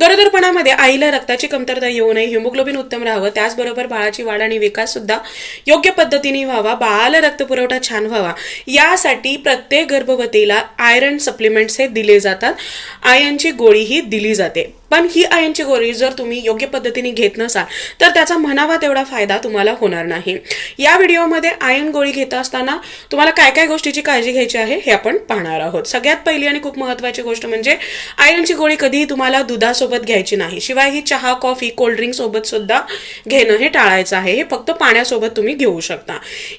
गरोदरपणामध्ये आईला रक्ताची कमतरता येऊ नये हिमोग्लोबिन उत्तम राहावं त्याचबरोबर बाळाची वाढ आणि विकास सुद्धा योग्य पद्धतीने व्हावा बाळाला रक्तपुरवठा छान व्हावा. यासाठी प्रत्येक गर्भवतीला आयरन सप्लिमेंट्स हे दिले जातात. आयनची गोळी ही दिली जाते. पण ही आयनची गोळी जर तुम्ही योग्य पद्धतीने घेत नसाल तर त्याचा म्हणावा तेवढा फायदा तुम्हाला होणार नाही. या व्हिडिओमध्ये आयन गोळी घेत असताना तुम्हाला काय काय गोष्टीची काळजी घ्यायची आहे हे आपण पाहणार आहोत. सगळ्यात पहिली आणि खूप महत्वाची गोष्ट म्हणजे आयनची गोळी कधीही तुम्हाला दुधासोबत घ्यायची नाही. शिवाय ही चहा कॉफी कोल्ड्रिंक सोबत सुद्धा घेणं हे टाळायचं आहे. हे फक्त पाण्यासोबत तुम्ही घेऊ शकता.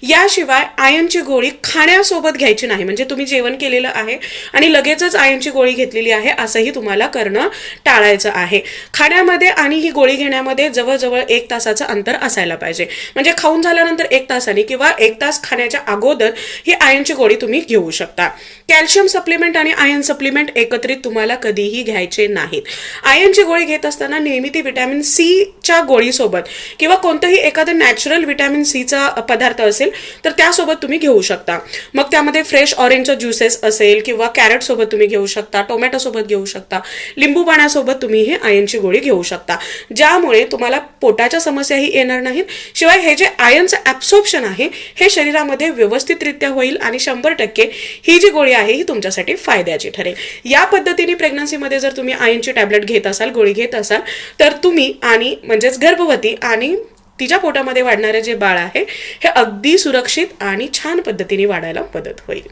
याशिवाय आयनची गोळी खाण्यासोबत घ्यायची नाही. म्हणजे तुम्ही जेवण केलेलं आहे आणि लगेचच आयनची गोळी घेतलेली आहे असंही तुम्हाला करणं टाळायचं आहे. खाण्यामध्ये आणि ही गोळी घेण्यामध्ये जवळजवळ एक तासाचं अंतर असायला पाहिजे. म्हणजे खाऊन झाल्यानंतर एक तासाने किंवा एक तास खाण्याच्या अगोदर ही आयनची गोळी तुम्ही घेऊ शकता. कॅल्शियम सप्लिमेंट आणि आयन सप्लिमेंट एकत्रित तुम्हाला कधीही घ्यायचे नाहीत. आयनची गोळी घेत असताना नेहमी ती व्हिटॅमिन सीच्या गोळीसोबत किंवा कोणतंही एखादं नॅचरल विटॅमिन सीचा पदार्थ असेल तर त्यासोबत तुम्ही घेऊ शकता. मग त्यामध्ये फ्रेश ऑरेंजचं ज्युसेस असेल किंवा कॅरेटसोबत तुम्ही घेऊ शकता टोमॅटो सोबत घेऊ शकता लिंबू पाण्यासोबत तुम्ही तुम्ही हे आयनची गोळी घेऊ शकता. ज्यामुळे तुम्हाला पोटाच्या समस्याही येणार नाहीत. शिवाय हे जे आयनचं ॲब्सॉप्शन आहे हे शरीरामध्ये व्यवस्थितरित्या होईल आणि शंभर टक्के ही जी गोळी आहे ही तुमच्यासाठी फायद्याची ठरेल. या पद्धतीने प्रेग्नन्सीमध्ये जर तुम्ही आयनची टॅबलेट घेत असाल गोळी घेत असाल तर तुम्ही आणि म्हणजेच गर्भवती आणि तिच्या पोटामध्ये वाढणारे जे बाळ आहे हे अगदी सुरक्षित आणि छान पद्धतीने वाढायला मदत होईल.